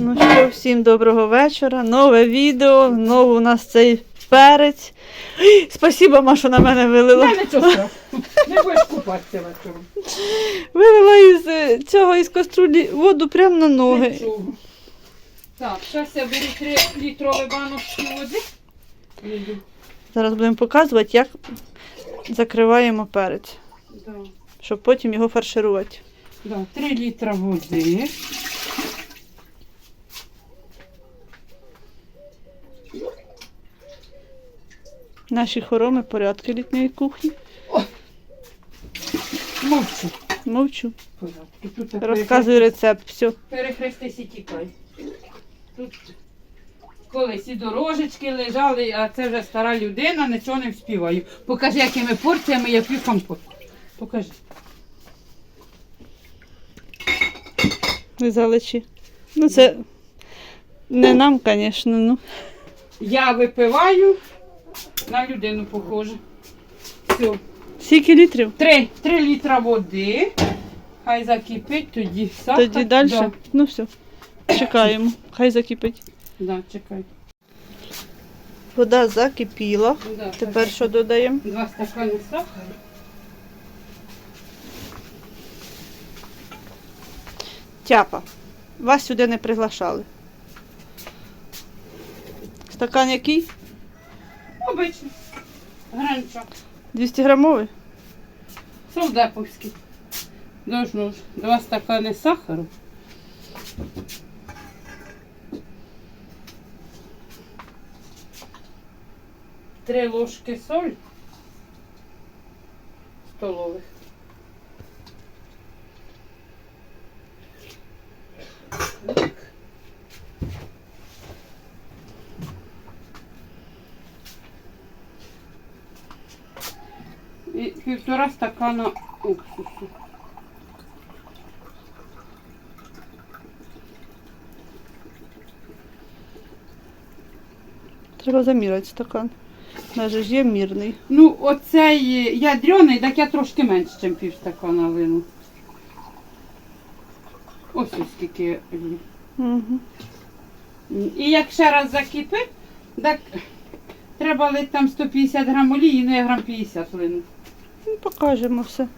Ну що, всім доброго вечора. Нове відео. Знову у нас цей перець. Ой, Спасибо, ма, що на мене вилила. Та нічого страшного. Не будеш купатися вечором. Вилила із е, цього із каструлі воду прямо на ноги. Нічого. Так, зараз я беру 3 літрові баночки води. Іду. Зараз будемо показувати, як закриваємо перець, Да. щоб потім його фарширувати. Да, 3 літра води. Наші хороми порядки літньої кухні. Мовчу. Мовчу. Порядки. Тут так Розказуй рецепт. Все. Перехрестись і тікай. Тут колись і дорожечки лежали, а це вже стара людина, нічого не вспіваю. Покажи, якими порціями я п'ю компот. Покажи. Не залечі. Ну, це не нам, звісно. Ну. Я випиваю, на людину похоже. Все. Скільки літрів? Три, три літра води. Хай закипить, тоді сахар. Тоді далі. Да, Ну все. Чекаємо. Хай закипить. да, чекай. Вода закипіла. Да, Тепер так. що додаємо? Два стакани сахару. Тяпа. Вас сюди не приглашали. Стакан який? Обично. Гранчо. 200 грамовий? Солдеповський. Должно ж. Два стакани сахару. Три ложки солі столових. Півтора стакана уксусу. Треба заміряти стакан. Навіть ж є мірний. Ну, оцей ядрений, так я трошки менше, ніж пів стакана вину. Ось ось скільки. Угу. І як ще раз закипить, так треба лити там 150 грам олії, ну я грам 50 лину. Ну, покажемо все.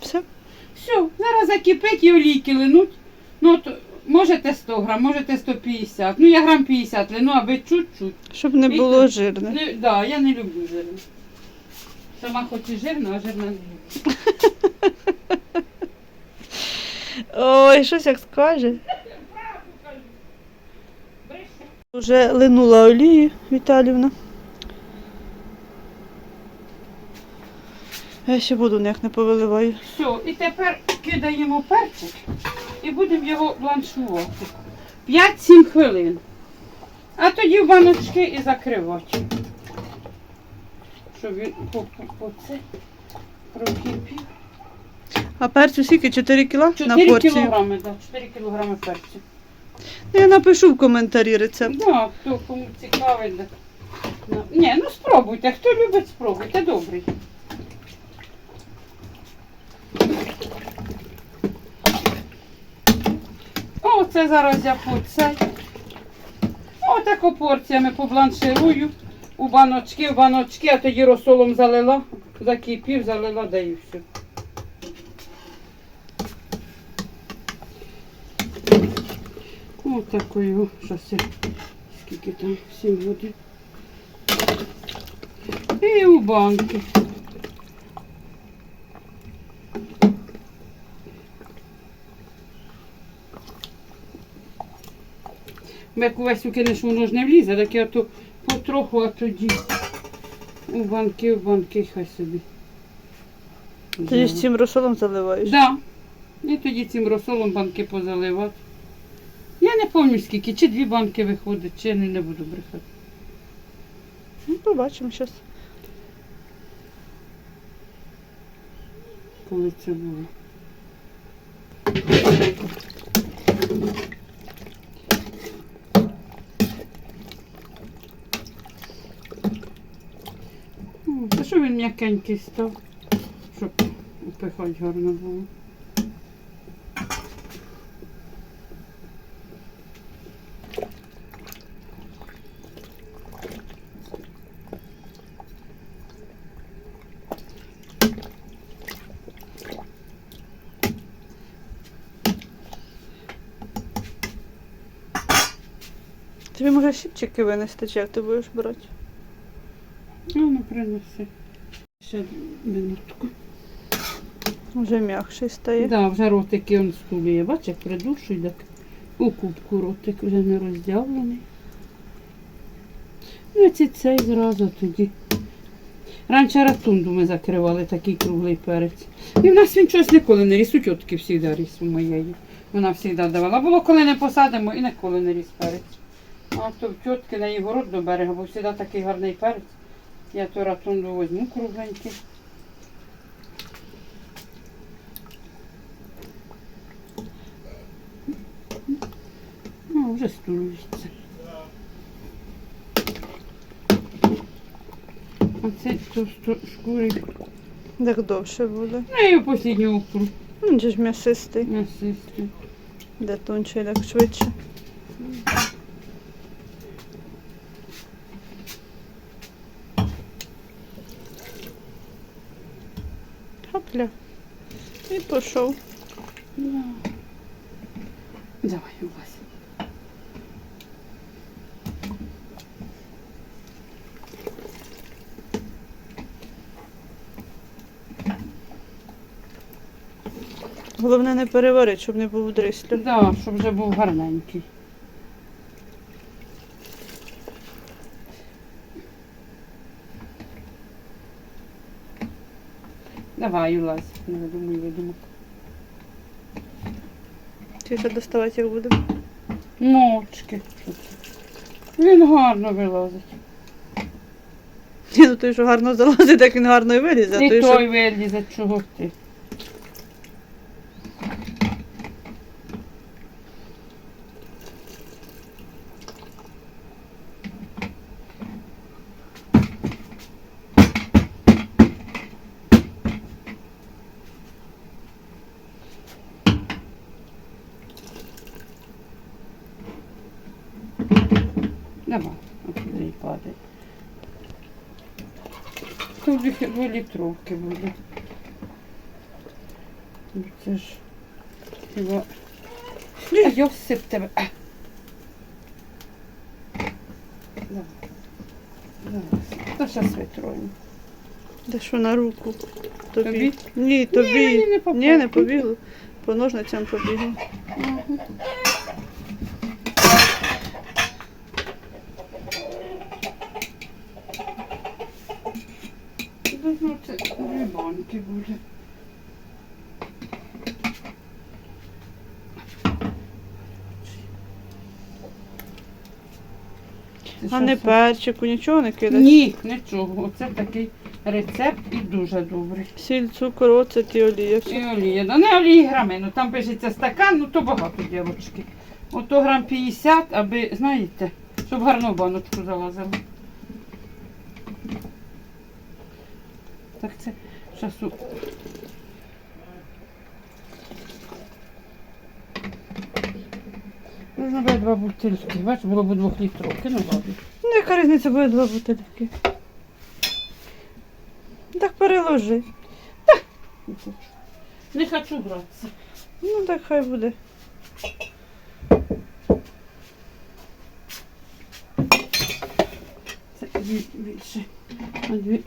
Все. Все, зараз закипить і олійки линуть. Ну, от, можете 100 грам, можете 150. Ну, я грам 50 лину, аби чуть-чуть. Щоб не І було так. жирне. Не, да, я не люблю жирне. Сама хоч і жирна, а жирна не люблю. Ой, щось як скаже. Вже линула олії, Віталівна. Я ще буду ніяк не повиливаю. Все, і тепер кидаємо перчик і будемо його бланшувати. 5-7 хвилин. А тоді в баночки і закривати. Щоб він по, по, по це прокипів. А перцю скільки? 4 кіла на 4 порцію? кілограми, да, 4 кілограми перцю. Я напишу в коментарі рецепт. Да, хто кому цікавить. Да. Ну, Ні, ну спробуйте. Хто любить, спробуйте. Добрий. О, це зараз я по цей. Отако порціями побланширую у баночки, в баночки, а тоді розсолом залила, закипів, залила, да і все. Отакою, що це, скільки там, сім води. І у банки. Як увесь кинеш, воно ж не влізе, так я то потроху, а тоді у банки, у банки, хай собі. Тоді з цим розсолом заливаєш. Да. І тоді цим розсолом банки позаливати. Я не пам'ятаю скільки, чи дві банки виходить, чи не, не буду брехати. Ну, побачимо зараз. Коли це було. Ну, та що він м'якенький став, щоб упихати гарно було. Щипчики винести, чи як ти будеш брати? А ну принеси. Ще минутку. Вже м'якший стає. Да, вже ротики он стулює. Бачиш, як придушує, так у кубку ротик вже не роздявлений. Ну, і ці цей зразу тоді. Раніше ратунду ми закривали такий круглий перець. І в нас він щось ніколи не ріс, у тітки завжди ріс у моєї. Вона завжди давала. Було коли не посадимо і ніколи не ріс перець. А то в тітки на город до берега, бо завжди такий гарний перець. Я то ратунду возьму кругленький. Ну, вже стулюється. А це товсто шкури. Так довше буде. Ну, останню упру. Ну, Він же ж м'ясистий. Насисти. Де тонче, так швидше. Хопля. І пішов. Да. Давай, Вася. Головне не переварити, щоб не був дрислю. Да, щоб вже був гарненький. Давай, улазь. Не видумуй, видумай. Ти ще доставати як будемо. Мовчки. Він гарно вилазить. Ні, ну той, що гарно залазить, так він гарно і вилізе. а І той, той що... вилізе, чого ти. Давай, от сюди і падай. Тут дві дві літровки буде. Ну, Це ж хіба. А Йосип тебе. А. Давай. Давай. Та зараз витроємо. Де що на руку? Тобі. Тобі? Ні, тобі. мені не. Ні, не побігло. По ножницям побігло. Ну, це банки буде. А не перчику, нічого не кидати. Ні, нічого. Оце такий рецепт і дуже добрий. Сіль, цукор, оцет і олія. Все. І олія. Ну не олії грами, ну там пишеться стакан, ну то багато дівчатки. Ото грам 50, аби, знаєте, щоб гарно баночку залазило. Так це часу. Можна буде два бутильки. Бач, було б двох літровки, ну ладно. Ну, яка різниця буде два бутилки? Так переложи. Не хочу. Не хочу гратися. Ну так хай буде. Це більше. Дві.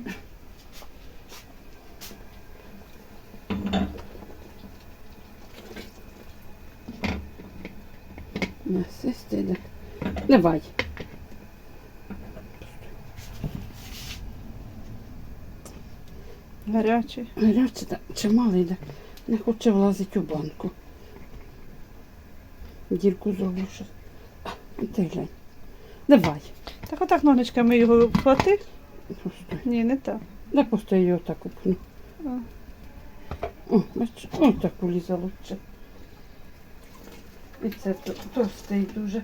Насисти, так. Давай. Гарячий. Гаряче, так, чималий, так. Не хоче влазити у банку. Дірку зроблю щось. Ти глянь. Давай. Так отак ножничками його. Просто. Ні, не так. Да просто її отак упну. О, бач, о, так уліза лучше. І це то, товстий дуже.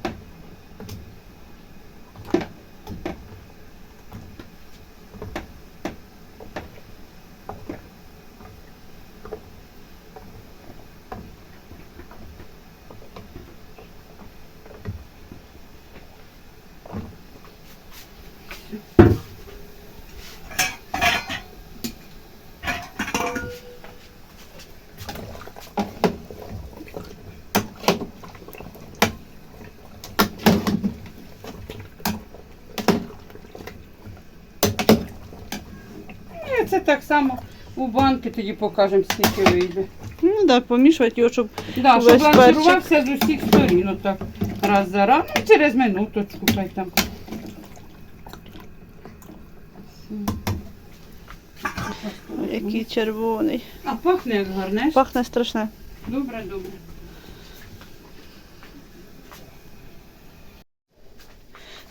так само у банки тоді покажемо, скільки вийде. Ну так, помішувати його, щоб Да, Весь щоб перчик. з усіх сторін. Отак. Раз за раз. Ну, через минуточку хай там. Який червоний. А пахне як гарне. Пахне страшне. Добре, добре.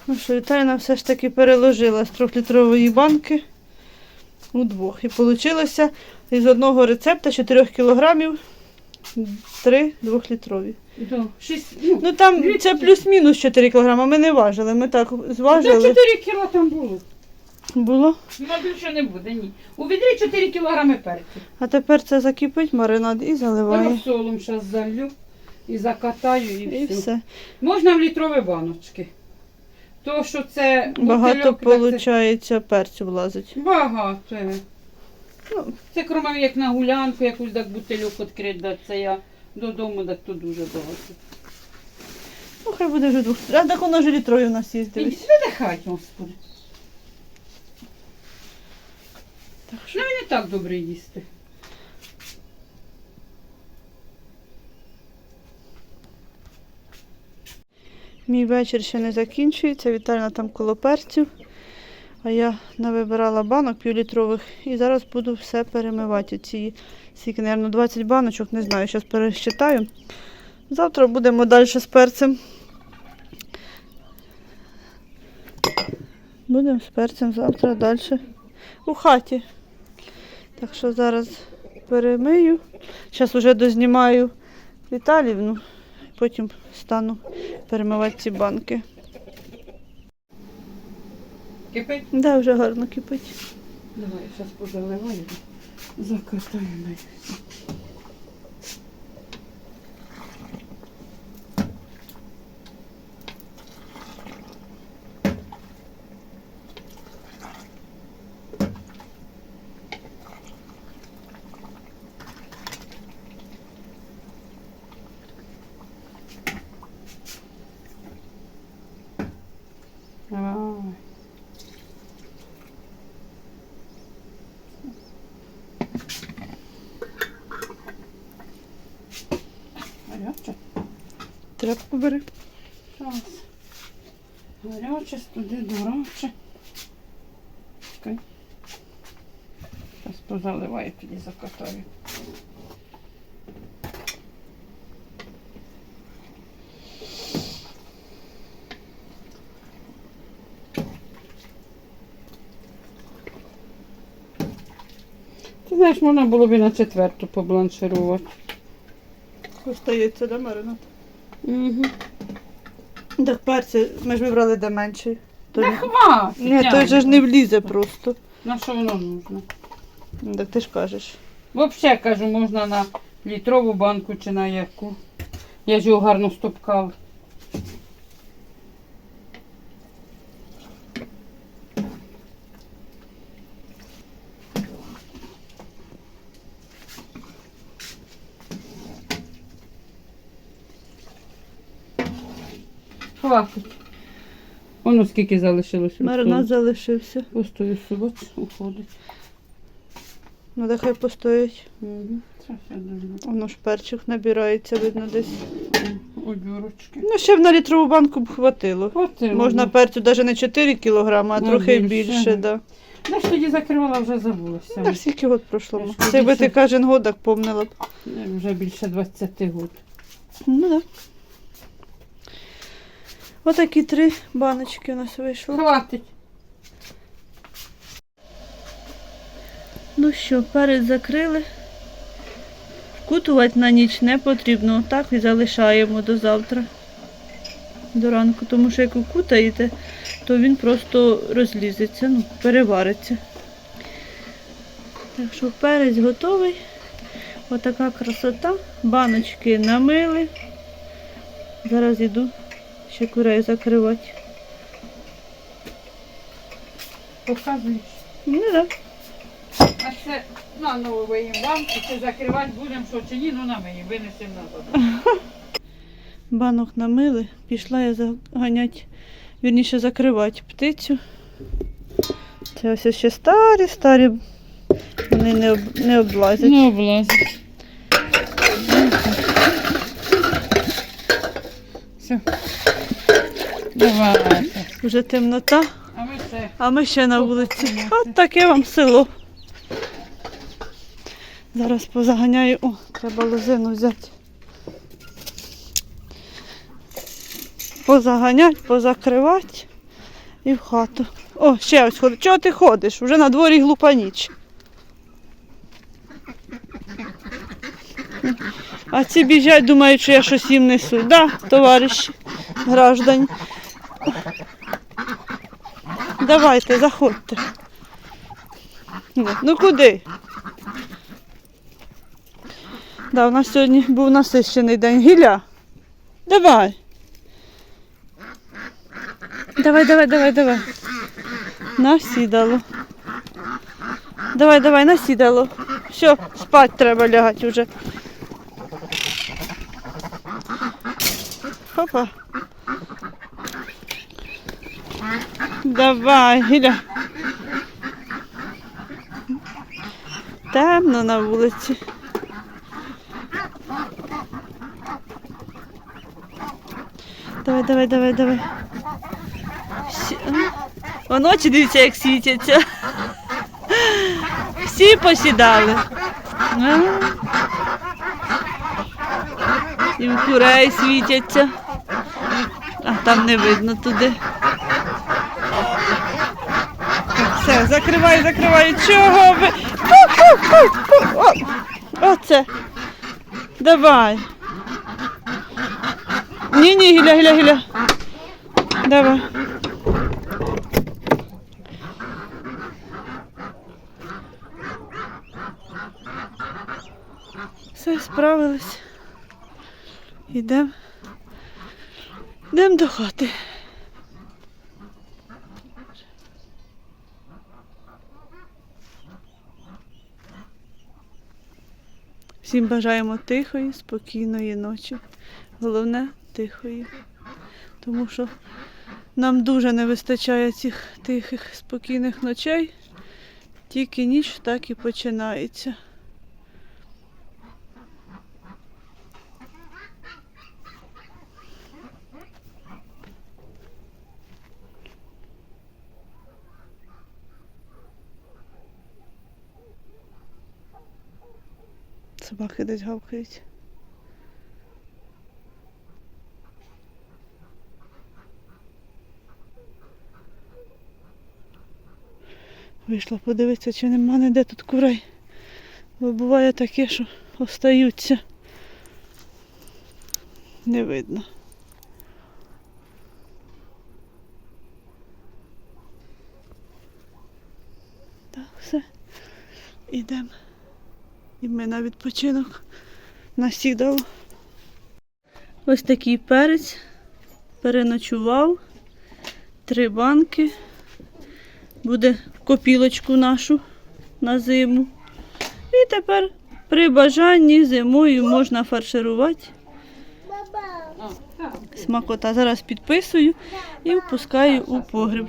Ну що, Віталіна все ж таки переложила з трьохлітрової банки у двох. І вийшло із одного рецепта 4 кілограмів 3 двохлітрові. Да. Шість, ну, Ну там це плюс-мінус 4 кілограми. Ми не важили. Ми так Та зважили. 4 кіло там було. Було. Ну, більше не буде, ні. У відрі 4 кілограми перцю. А тепер це закипить маринад і заливає. Розсолом зараз залю і закатаю і, все. Можна в літрові баночки. То, що це Багато бутильок, так це- виходить перцю влазить. Багато. Ну. Це кроме як на гулянку, якусь так бутильок відкрити, да, це я додому, так то дуже багато. Ну, хай буде вже двох. А так воно ж літрові у нас Іди дивись. сюди хай, господи. Так Ну що він не так добре їсти. Мій вечір ще не закінчується. Віталіна там коло перців. А я навибирала банок півлітрових і зараз буду все перемивати. Ці скільки, мабуть, 20 баночок, не знаю, зараз пересчитаю. Завтра будемо далі з перцем. Будемо з перцем завтра далі у хаті. Так що зараз перемию. Зараз вже дознімаю Віталівну, потім стану перемивати ці банки. Кипить? Да, вже гарно кипить. Давай, зараз позаливаю. Закатаю дай. Давай. Гаряче. Тряпку бери. Зараз. Гаряче, туди дорожче. Чекай. Зараз позаливаю, тоді закатаю. Ти знаєш, можна було б і на четверту побланширувати. Остається, да, маринад? Угу. Так перці, ми ж вибрали де менший. Та Не хватить. Ні, той же ж не влізе просто. На що воно нужно? Ну, Так ти ж кажеш. Взагалі, кажу, можна на літрову банку чи на яку. Я ж його гарно стопкав. Хватить. Воно скільки залишилось. у Маринад залишився. Постою собач, уходить. Ну, так хай постоїть. Угу. Це все добре. Воно ж перчик набирається, видно десь. У дюрочки. Ну, ще б на літрову банку б хватило. Хватило. Можна перцю навіть не 4 кілограми, а Ну, трохи більше. більше. Да. Я ж тоді закривала, вже забулася. Так скільки год пройшло? Це би ти більше- кожен год так помнила б. Вже більше 20 років. Ну так. Отакі три баночки у нас вийшло. Хватить. Ну що, перець закрили. Вкутувати на ніч не потрібно. Так і залишаємо до завтра. До ранку. Тому що як укутаєте, то він просто розлізеться, ну, перевариться. Так що перець готовий. Отака красота. Баночки намили. Зараз йду ще курей закривати. Показуєш. Ну да. А це на нову банку, це закривати будемо, що чи ні, ну на мені, винесемо назад. Банок намили. Пішла я заганяти, вірніше закривати птицю. Це ось ще старі, старі. Вони не, об, не облазять. Не облазить. Все. Давайте. Вже темнота, А ми все. а ми ще на вулиці. От таке вам село. Зараз позаганяю. О, треба лозину взяти. Позаганяти, позакривати і в хату. О, ще ось ходить. Чого ти ходиш? Вже на дворі глупа ніч. А ці біжать, думають, що я щось їм несу. Да, товариші, граждані. Давайте, заходьте. Ну куди? Да, у нас сьогодні був насищений день. Гіля. Давай. Давай, давай, давай, давай. Насідало. Давай, давай, насідало. Все, спать треба лягати вже. Хопа. Давай, Гіля. Темно на вулиці. Давай, давай, давай, давай. Всі... а? О, дивіться, як світяться. Всі посідали. А? І в курей світяться. А там не видно туди. Закривай, закривай. Чого ви? Оце. Давай. Ні, ні, гіля, гіля, гіля. Давай. Все, справились. Ідемо. Йдемо до хати. Всім бажаємо тихої, спокійної ночі. Головне тихої. Тому що нам дуже не вистачає цих тихих, спокійних ночей. Тільки ніч так і починається. Собаки десь гавкають. Вийшла подивитися, чи нема ніде тут курей. Бо буває таке, що остаються. Не видно. Так, все. Ідемо. І ми на відпочинок насідало. Ось такий перець. Переночував. Три банки. Буде копілочку нашу на зиму. І тепер при бажанні зимою можна фарширувати. Смакота. Зараз підписую і впускаю у погріб.